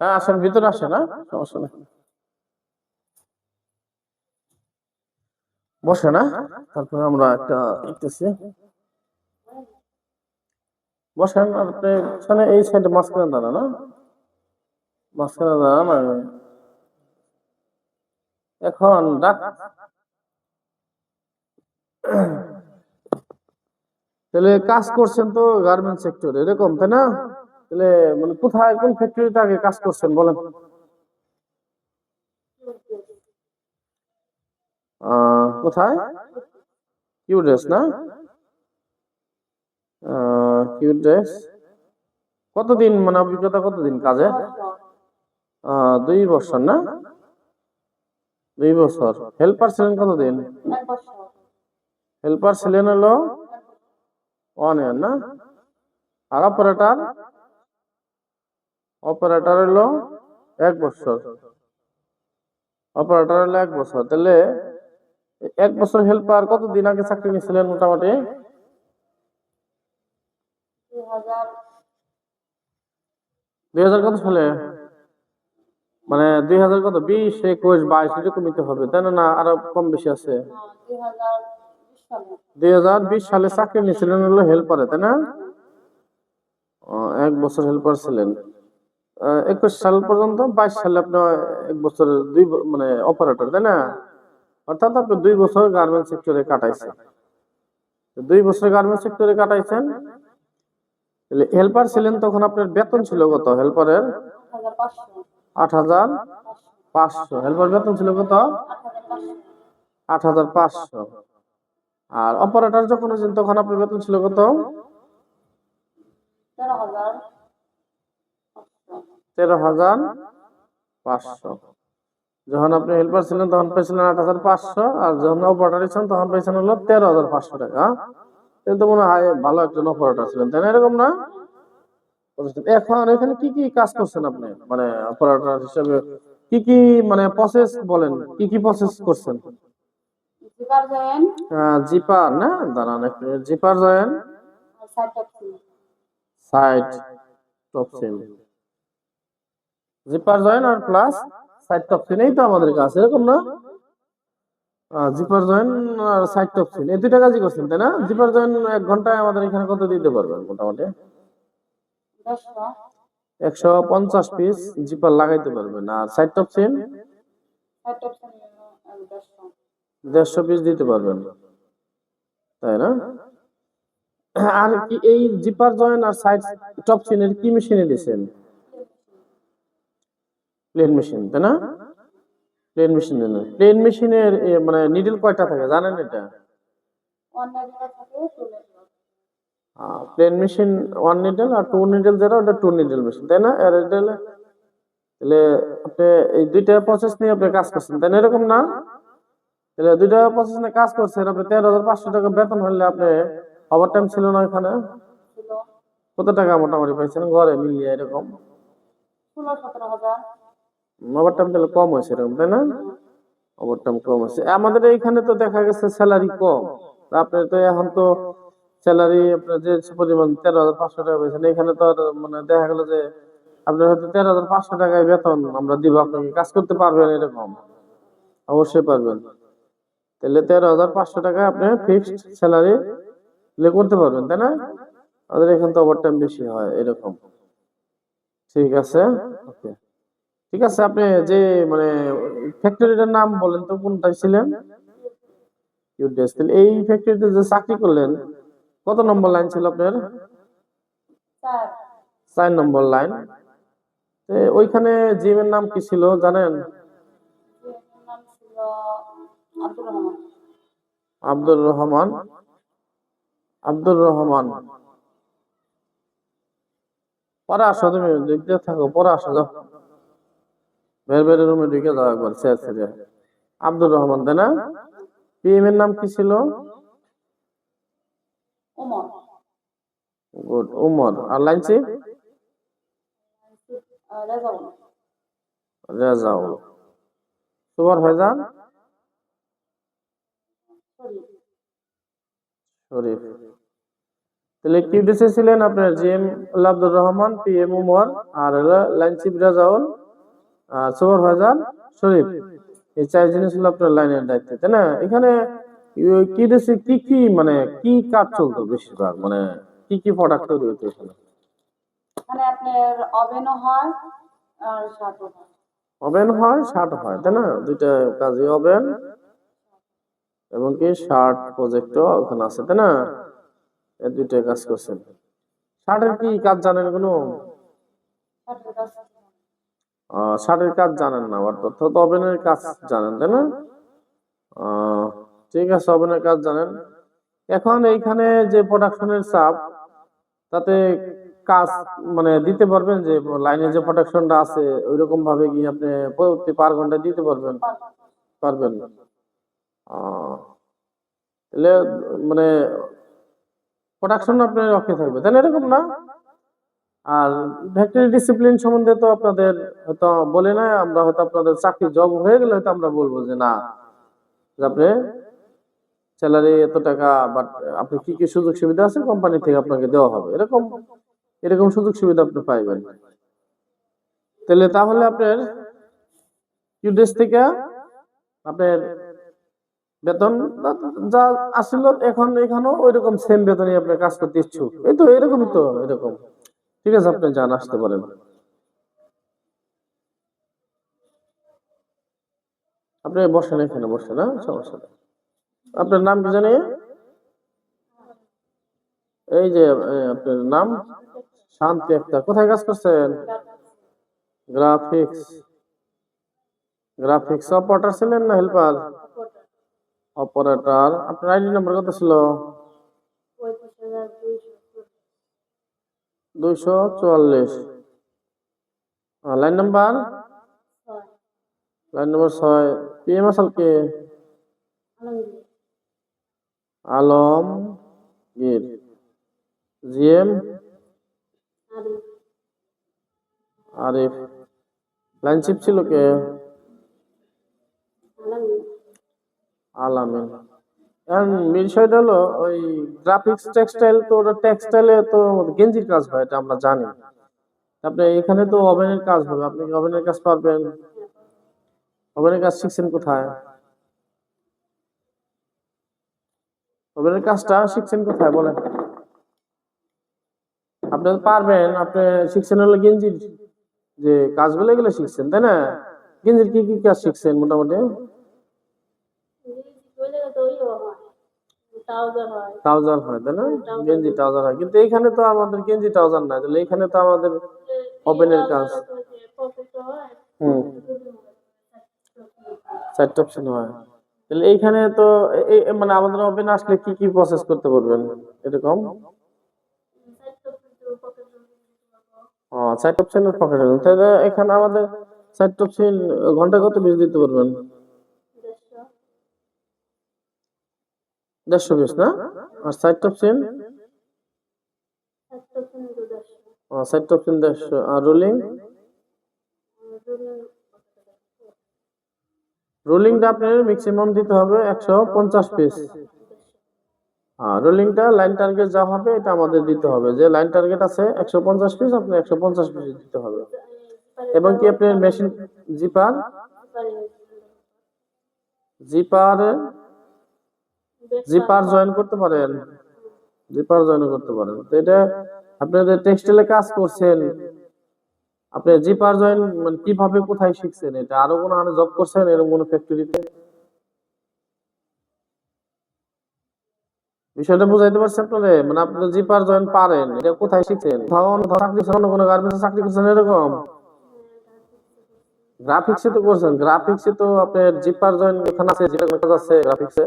হ্যাঁ আসেন, ভিতরে আসে না সমস্যা নেই। বসে না তারপরে আমরা একটা দেখতেছি। বসেন আপনি পিছনে এই সাইডে মাঝখানে না মাঝখানে দাঁড়া না এখন ডাক তাহলে কাজ করছেন তো গার্মেন্ট সেক্টরে এরকম, তাই না? তাহলে মানে কোথায়, কোন ফ্যাক্টরিতে আগে কাজ করছেন বলেন? কোথায়? কিউ ড্রেস না? Q dress. কতদিন মানে অভিজ্ঞতা কতদিন কাজে? দুই বছর না? দুই বছর। হেল্পার ছিলেন কতদিন? হেল্পার ছিলেন হলো ওয়ান ইয়ার না? আর অপারেটর অপারেটর হলো এক বছর। অপারেটর হলো এক বছর। তাহলে এক বছর হেল্পার কতদিন আগে চাকরি নিয়েছিলেন মোটামুটি? দুই হাজার কত সালে? মানে দুই হাজার কত? বিশ, একুশ, বাইশ এরকমই তো হবে, তাই না? আরও কম বেশি আছে? দুই হাজার বিশ সালে চাকরি নিয়েছিলেন হলো হেল্পারে তাই না? এক বছর হেল্পার ছিলেন। একুশ সাল পর্যন্ত, বাইশ সালে আপনি এক বছর দুই মানে অপারেটর তাই না? অর্থাৎ আপনি দুই বছর গার্মেন্ট সেক্টরে কাটাইছেন। দুই বছর গার্মেন্ট সেক্টরে কাটাইছেন হেল্পার ছিলেন তখন আপনার বেতন ছিল কত? হেল্পারের আট হাজার পাঁচশো। হেল্পার বেতন ছিল কত? আট হাজার পাঁচশো। আর অপারেটর যখন হয়েছেন, তখন আপনার বেতন ছিল কত? তেরো হাজার পাঁচশো। যখন আপনি হেল্পার ছিলেন তখন পেয়েছিলেন আট হাজার পাঁচশো। আর যখন অপারেটর ছিলেন তখন পেয়েছেন হলো তেরো হাজার পাঁচশো টাকা। কিন্তু মনে হয় ভালো একজন অপারেটার ছিলেন তাই না? এরকম না? এখন এখানে কি কি কাজ করছেন আপনি? মানে অপারেটর হিসেবে কি কি মানে প্রসেস বলেন কি কি প্রসেস করছেন? Zipper join. না? দাঁড়ান একটু zipper join. Side top seam zipper join আর প্লাস সাইড টপ এই তো আমাদের কাছে, এরকম না? জিপার জয়েন আর সাইড টপ এই দুইটা কাজই করছেন, তাই না? জিপার জয়েন এক ঘন্টায় আমাদের এখানে কত দিতে পারবেন মোটামুটি? একশো পঞ্চাশ পিস জিপার লাগাইতে পারবেন, আর সাইড টপ টপসিল দেড়শো পিস দিতে পারবেন, তাই না? আর কি এই জিপার জয়েন আর সাইড টপ সিনের কি মেশিনে দিয়েছেন প্লেন মেশিন তাই না? প্লেন মেশিন প্লেন মেশিনের মানে নিডল কয়টা থাকে জানেন এটা? প্লেন মেশিন ওয়ান নিডল আর টু নিডল যেটা ওটা টু নিডল মেশিন তাই না? আর এটা তাহলে আপনি এই দুইটা প্রসেস নিয়ে আপনি কাজ করছেন তাই না? এরকম না? তাহলে দুইটা প্রসেস নিয়ে কাজ করছেন আপনি তেরো হাজার পাঁচশো টাকা বেতন হলে আপনি ওভার টাইম ছিল না এখানে কত টাকা মোটামুটি পাইছেন ঘরে মিলিয়ে এরকম? ষোলো সতেরো হাজার। ওভার টাইম তাহলে কম হয়েছে এরকম তাই না? ওভারটাইম কম হয়েছে আমাদের এইখানে তো দেখা গেছে স্যালারি কম। আপনার তো এখন তো স্যালারি আপনার যে পরিমাণ তেরো হাজার পাঁচশো টাকা পেয়েছেন এখানে তো আর মানে দেখা গেল যে আপনার হয়তো তেরো হাজার পাঁচশো টাকায় বেতন আমরা দিব আপনাকে কাজ করতে পারবেন এরকম? অবশ্যই পারবেন। তাহলে তেরো হাজার পাঁচশো টাকা আপনি ফিক্সড স্যালারি করতে পারবেন, তাই না? আমাদের এখানে তো ওভারটাইম বেশি হয়, এরকম। ঠিক আছে? ওকে ঠিক আছে, আপনি যে মানে ফ্যাক্টরিটার নাম বলেন তো কোনটা ছিলেন? এই ফ্যাক্টরিতে যে চাকরি করলেন, কত নম্বর লাইন ছিল আপনার? চার নম্বর লাইন ওইখানে জিমের নাম কি ছিল, জানেন? আব্দুর রহমান। আব্দুর রহমান। পরে আসো তুমি, দেখতে থাকো পরে আসো, যাও। বের বের রুমে ঢুকে যাও একবার আব্দুর রহমান তাই না? পিএম এর নাম কি ছিল? গুড উমর আর line chief Rezaul. Supervisor Sharif. তাহলে কিউডিসে ছিলেন আপনার? G M Abdur Rahman P M Umar আর line chief Razaul. Supervisor Sharif এই চার জিনিস হলো আপনার লাইনের দায়িত্ব তাই না? এখানে কিউডিসে কি কি মানে কি কাজ চলতো বেশিরভাগ? মানে কি কি প্রোডাক্ট তৈরি হতো এখানে? এখানে আপনার ওভেনও হয় আর শার্টও হয়। ওভেন হয় শার্ট হয় তাই না? দুইটা কাজে ওভেন এবং কি শার্ট প্রজেক্টও ওখানে আছে তাই না? এই দুইটা কাজ করছেন। শার্টের কি কাজ জানেন কোনো? শার্টের কাজ আহ, শার্টের কাজ জানেন না অর্থাৎ ওভেনের কাজ জানেন, তাই না? ঠিক আছে ওভেনের কাজ জানেন। এখন এইখানে যে প্রোডাকশনের চাপ, তাতে কাজ মানে দিতে পারবেন যে লাইনে যে প্রোডাকশনটা আছে ওইরকম ভাবে কি আপনি প্রতি পার ঘণ্টা দিতে পারবেন পারবেন। তাহলে মানে প্রোডাকশন আপনার রক্ষে থাকবে না? এরকম না? আর ফ্যাক্টরি ডিসিপ্লিন সম্বন্ধে তো আপনাদের হয়তো বলে না আমরা হয়তো আপনাদের চাকরি জব হয়ে গেলে হয়তো আমরা বলব যে না। আপনি স্যালারি এত টাকা বাট আপনি কি কি সুযোগ সুবিধা আছে কোম্পানি থেকে আপনাকে দেওয়া হবে? এরকম এরকম সুযোগ সুবিধা আপনি পাইবেন। তাহলে তাহলে আপনার কিউডেস থেকে আপনার বেতন যা আসছিল এখন, এখানেও ওই রকম সেম বেতনে আপনি কাজ করতে ইচ্ছুক। এই তো, এরকমই তো, এরকম। ঠিক আছে, আপনি যান, আসতে পারেন। আপনি বসেন এখানে, বসেন না সমস্যা আপনার নাম কি জানি? এই যে আপনার নাম? শান্তি আক্তার। কোথায় কাজ করছেন? গ্রাফিক্স। গ্রাফিক্স অপারেটর ছিলেন না হেল্পার? অপারেটর। আপনার আইডি নাম্বার কত ছিল পঁয়ত্রিশ হাজার দুইশো লাইন নাম্বার লাইন নাম্বার ছয়। পিএম আসাল কে? Alamgir Alamgir. GM? Arif. Line chief ছিল কে? আলামিন। বিষয়টা হলো ওই গ্রাফিক্স টেক্সটাইল তো ওটা টেক্সটাইলে তো গেঞ্জির কাজ হয়, এটা আমরা জানি। আপনি এখানে তো ওভেনের কাজ হবে, আপনি কি ওভেনের কাজ পারবেন? ওভেনের কাজ শিখছেন কোথায়? ওভেনের কাজটা শিখছেন কোথায়, বলেন। আপনি পারবেন, আপনি শিখছেন হলো গেঞ্জির যে কাজগুলো, এগুলো শিখছেন, তাই না? গেঞ্জির কি কি কাজ শিখছেন মোটামুটি ওই জায়গায় তো ওইও হয় ট্রাউজার হয়। তাই না? গেঞ্জি ট্রাউজার হয়। কিন্তু এখানে তো আমাদের গেঞ্জি ট্রাউজার তাহলে এখানে তো আমাদের ওভেনের কাজ। হুম। চারটা অপশন হয়। তাহলে এইখানে তো মানে আমাদের ওভেন আসলে কি কি প্রসেস করতে পারবেন এরকম ও চারটা অপশনের পকেটে তাহলে এখানে আমাদের চারটা অপশন ঘণ্টা কত পিস দিতে পারবেন দেড়শো পিস না? আর চারটা অপশন ও চারটা অপশন দেড়শো আর রোলিং রোলিংটা আপনার ম্যাক্সিমাম দিতে হবে একশো পঞ্চাশ পিস হ্যাঁ রোলিংটা লাইন টার্গেট যা হবে, এটা আমাদের দিতে হবে। যে লাইন টার্গেট আছে একশো পঞ্চাশ পিস আপনি একশো পঞ্চাশ পিস দিতে হবে। এবং কি আপনার machine zipper zipper zipper join করতে পারেন। জিপার জয়েন করতে পারেন। তো এটা আপনাদের টেক্সটাইলে কাজ করছেন। আপনি জিপার জয়েন মানে কীভাবে কোথায় শিখছেন এটা? আরও কোনো আনে জব করছেন এরকম কোনো ফ্যাক্টরিতে বিষয়টা বুঝাইতে পারছি আপনারে? মানে আপনি জিপার জয়েন পারেন, এটা কোথায় শিখছেন? কোথাও চাকরি অন্য কোনো গার্মেন্টসে চাকরি করছেন, এরকম? গ্রাফিক্সে তো করছেন। গ্রাফিক্সে তো আপনার জিপার জয়েন ওখানে আছে, যেটা কাজ আছে গ্রাফিক্সে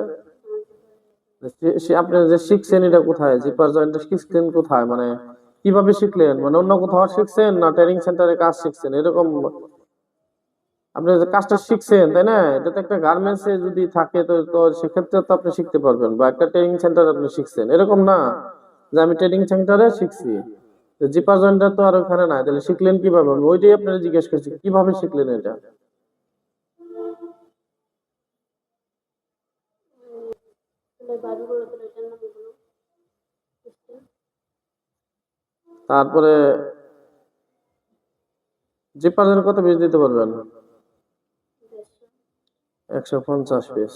সে- আপনি যে শিখছেন এটা কোথায়? জিপার জয়েন্টটা শিখছেন কোথায়? মানে কীভাবে শিখলেন? মানে অন্য কোথাও শিখছেন না ট্রেনিং সেন্টারে কাজ শিখছেন? এরকম আপনি যে কাজটা শিখছেন, তাই না? এটা তো একটা গার্মেন্টস যদি থাকে, তো তো সেক্ষেত্রে তো আপনি শিখতে পারবেন। বা একটা ট্রেনিং সেন্টারে আপনি শিখছেন। এরকম না যে আমি ট্রেনিং সেন্টারে শিখছি। জিপার জয়েন্টটা তো আর ওখানে নাই। তাহলে শিখলেন কীভাবে? আমি ওইটাই আপনারা জিজ্ঞেস করছি, কীভাবে শিখলেন এটা? তারপরে জিপারের কত পিস দিতে পারবেন? একশো পঞ্চাশ পিস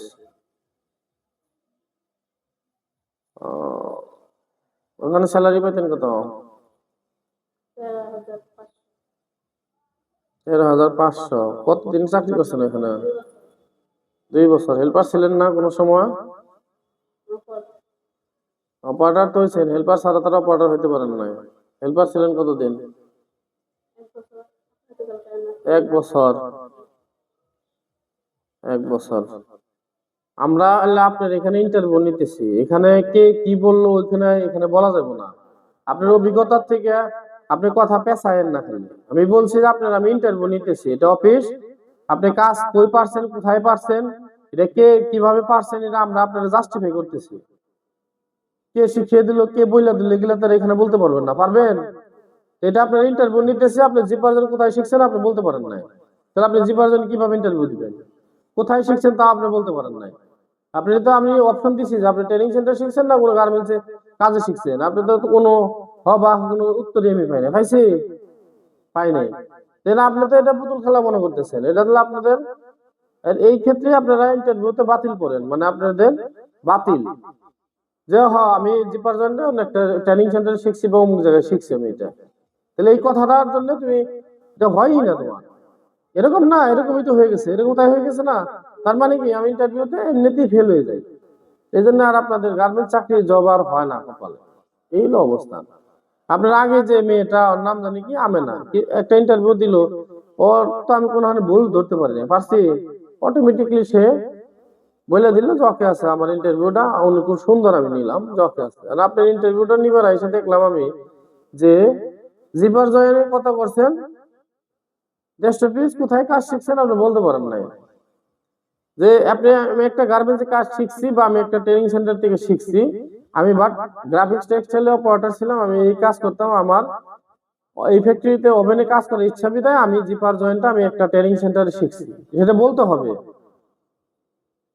ওখানে স্যালারি পেতেন কত? তেরো হাজার পাঁচশো। কতদিন চাকরি করছেন এখানে? দুই বছর। হেল্পার ছিলেন না কোনো সময়? অপারেটর তো হয়েছেন। হেল্পার ছাড়া তারা অপারেটর হইতে পারেন না হেল্পার ছিলেন কতদিন? এক বছর। এক বছর। আমরা আল্লাহ আপনার এখানে ইন্টারভিউ নিতেছি। এখানে কে কি বলল ওইখানে, এখানে বলা যাবে না। আপনার অভিজ্ঞতার থেকে আপনি কথা পেঁচায়েন না খালি। আমি বলছি যে আপনার আমি ইন্টারভিউ নিতেছি। এটা অফিস আপনি কাজ কই পারছেন, কোথায় পারছেন? এটা কে কীভাবে পারছেন, এটা আমরা আপনারা জাস্টিফাই করতেছি। কে শিখিয়ে দিল, কে বইলা দিল, এগুলো তারা এখানে বলতে পারবেন না, পারবেন? এটা আপনার ইন্টারভিউ নিতেছে, আপনি জিপারজন কোথায় শিখছেন আপনি বলতে পারেন না তাহলে আপনি জিপারজন কীভাবে ইন্টারভিউ দিবেন? কোথায় শিখছেন তা আপনি বলতে পারেন না আপনি তো আমি অপশন দিছি যে আপনি ট্রেনিং সেন্টার শিখছেন না কোনো গার্মেন্টসে কাজে শিখছেন। আপনি তো কোনো হ বা কোনো উত্তরই আমি পাই না। পাইছি? পাই নাই। তাহলে আপনি তো এটা পুতুল খেলা মনে করতেছেন। এটা তাহলে আপনাদের এই ক্ষেত্রে আপনারা ইন্টারভিউতে বাতিল করেন। মানে আপনাদের বাতিল। যে হ আমি ডিপার্টমেন্টে একটা ট্রেনিং সেন্টারে শিখছি বা অমুক জায়গায় শিখছি আমি এটা। তাহলে এই কথাটার জন্য তুমি, এটা হয়ই না তোমার। এরকম না, এরকমই তো হয়ে গেছে, এরকম তাই হয়ে গেছে না। তার মানে কি, আমি ইন্টারভিউতে এমনিতেই ফেল হয়ে যাই। এই জন্য আর আপনাদের গার্মেন্টস চাকরি জব আর হয় না কপালে। এই হলো অবস্থা। আপনার আগে যে মেয়েটা, ওর নাম জানি কি, আমেনা। না একটা ইন্টারভিউ দিল, ওর তো আমি কোনো ভুল ধরতে পারিনি। পারছি অটোমেটিকলি সে বলে দিল, জকে আছে, আমার ইন্টারভিউটা খুব সুন্দর আমি নিলাম, জকে আছে। আর আপনার ইন্টারভিউটা নিবার এসে দেখলাম আমি যে জিপার জয়ের কথা করছেন দেড়শো পিস কোথায় কাজ শিখছেন আপনি বলতে পারেন নাই। যে, আপনি, আমি একটা গার্মেন্টসে কাজ শিখছি বা আমি একটা ট্রেনিং সেন্টার থেকে শিখছি, আমি বাট গ্রাফিক্স টেক্সটাইলে অপারেটর ছিলাম, আমি এই কাজ করতাম, আমার এই ফ্যাক্টরিতে ওভেনে কাজ করার ইচ্ছা বিদায় আমি জিপার জয়েন্টটা আমি একটা ট্রেনিং সেন্টারে শিখছি। সেটা বলতে হবে।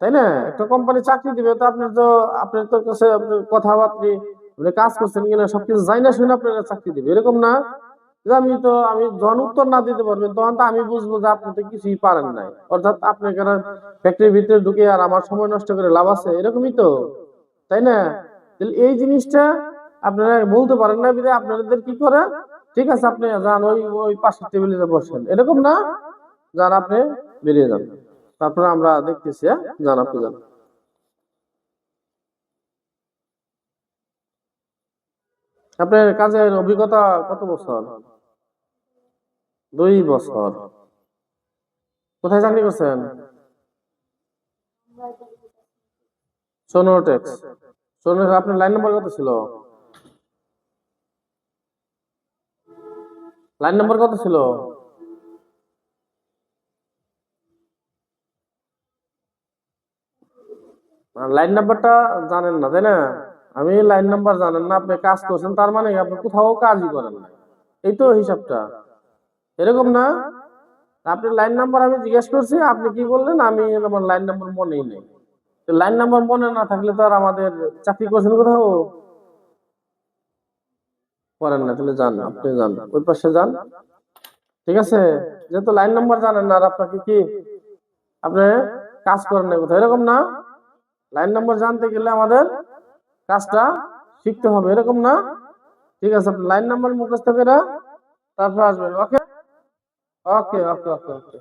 তাই না? একটা কোম্পানি চাকরি দিবে তো আপনার তো আপনার তো কাছে কথাবার্তা আপনি কাজ করছেন কিনা সবকিছু যাই না শুনে আপনারা চাকরি দিবে। এরকম না আমি তো, আমি যখন উত্তর না দিতে পারবেন, তখন তো আমি বুঝব যে আপনি তো কিছুই পারেন নাই। অর্থাৎ আপনি কেন ফ্যাক্টরির ভিতরে ঢুকে আর আমার সময় নষ্ট করে লাভ আছে, এরকমই তো। তাই না? তাহলে এই জিনিসটা আপনারা বলতে পারেন না বিধায় আপনাদের কি করে? ঠিক আছে, আপনি যান ওই ওই পাশের টেবিলে বসেন। এরকম না? যান আপনি বেরিয়ে যান। তারপরে আমরা দেখতেছি হ্যাঁ? যান আপনি আপনার কাজের অভিজ্ঞতা কত বছর? দুই বছর। কোথায় চাকরি করছেন? সোনোটেক্স। সোনোটেক্স, আপনার লাইন নাম্বার কত ছিল? লাইন নাম্বার কত ছিল? লাইন নাম্বারটা জানেন না, তাই না? আমি লাইন নাম্বার জানেন না, আপনি কাজ করছেন, তার মানে আপনি কোথাও কাজই করেন না। এই তো হিসাবটা। এরকম না? আপনি লাইন নাম্বার আমি জিজ্ঞেস করছি, আপনি কি বললেন? আমি আমার লাইন নাম্বার মনেই নেই। লাইন নাম্বার মনে না থাকলে তো আর আমাদের চাকরি করছেন কোথাও? করেন না, তাহলে যান, আপনি যান, ওই পাশে যান। ঠিক আছে? যেহেতু লাইন নাম্বার জানেন না, আর আপনাকে কি, আপনি কাজ করেন না কোথাও, এরকম না? লাইন নম্বর জানতে গেলে আমাদের কাজটা শিখতে হবে, এরকম না? ঠিক আছে লাইন নম্বর মুখস্থ করে তারপর আসবেন, ওকে? ওকে ওকে ওকে ওকে।